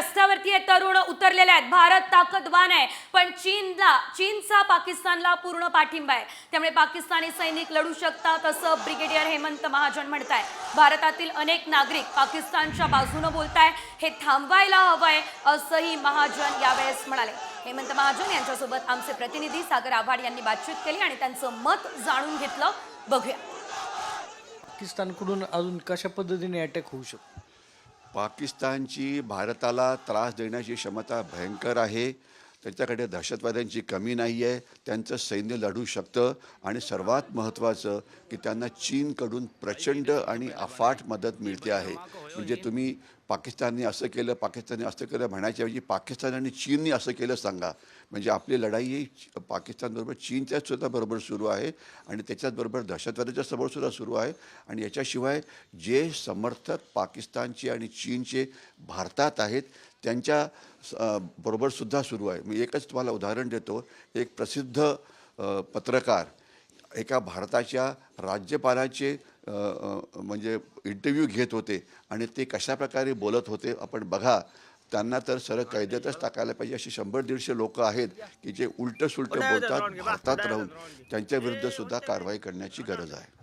रस्त्यावरती हे तरुण उतरलेले आहेत. भारत ताकदवान आहे. पण चीनला चीनचा पाकिस्तानला पूर्ण पाठिंबा आहे. त्यामुळे पाकिस्तानी सैनिक लढू शकतात असं ब्रिगेडियर हेमंत महाजन म्हणताय. भारतातील अनेक नागरिक पाकिस्तानच्या बाजूनं बोलताय. हे थांबवायला हवंय असंही महाजन यावेळेस म्हणाले. हेमंत महाजन यांच्यासोबत आमचे प्रतिनिधी सागर आव्हाड यांनी बातचीत केली आणि त्यांचं मत जाणून घेतलं. बघूया. पाकिस्तानकडून अजून कशा पद्धतीने अटॅक होऊ शकतो? पाकिस्तानची भारताला त्रास देण्याची क्षमता भयंकर आहे. त्यांच्याकडे दहशतवाद्यांची कमी नाही आहे त्यांचं सैन्य लढू शकतं आणि सर्वात महत्त्वाचं की त्यांना चीनकडून प्रचंड आणि अफाट मदत मिळते आहे. म्हणजे तुम्ही पाकिस्तानने असं केलं पाकिस्तानने असं केलं म्हणायच्याऐवजी पाकिस्तान आणि चीनने असं केलं सांगा. म्हणजे आपली लढाई ही पाकिस्तानबरोबर चीनच्या सुद्धा बरोबर सुरू आहे आणि त्याच्याचबरोबर दहशतवादाच्या समोर सुद्धा सुरू आहे. आणि याच्याशिवाय जे समर्थक पाकिस्तानचे आणि चीनचे भारतात आहेत त्यांच्या स- अ, बरोबर सुद्धा सुरू आहे. मी एकच तुम्हाला उदाहरण देतो. एक प्रसिद्ध पत्रकार एका भारताच्या राज्यपालाचे म्हणजे इंटरव्ह्यू घेत होते आणि ते कशाप्रकारे बोलत होते आपण बघा. त्यांना तर सरळ कैद्यातच टाकायला पाहिजे असे शंभर दीडशे लोक आहेत की जे उलटं सुलटं बोलतात भारतात राहून. त्यांच्या विरुद्ध सुद्धा कारवाई करण्याची गरज आहे.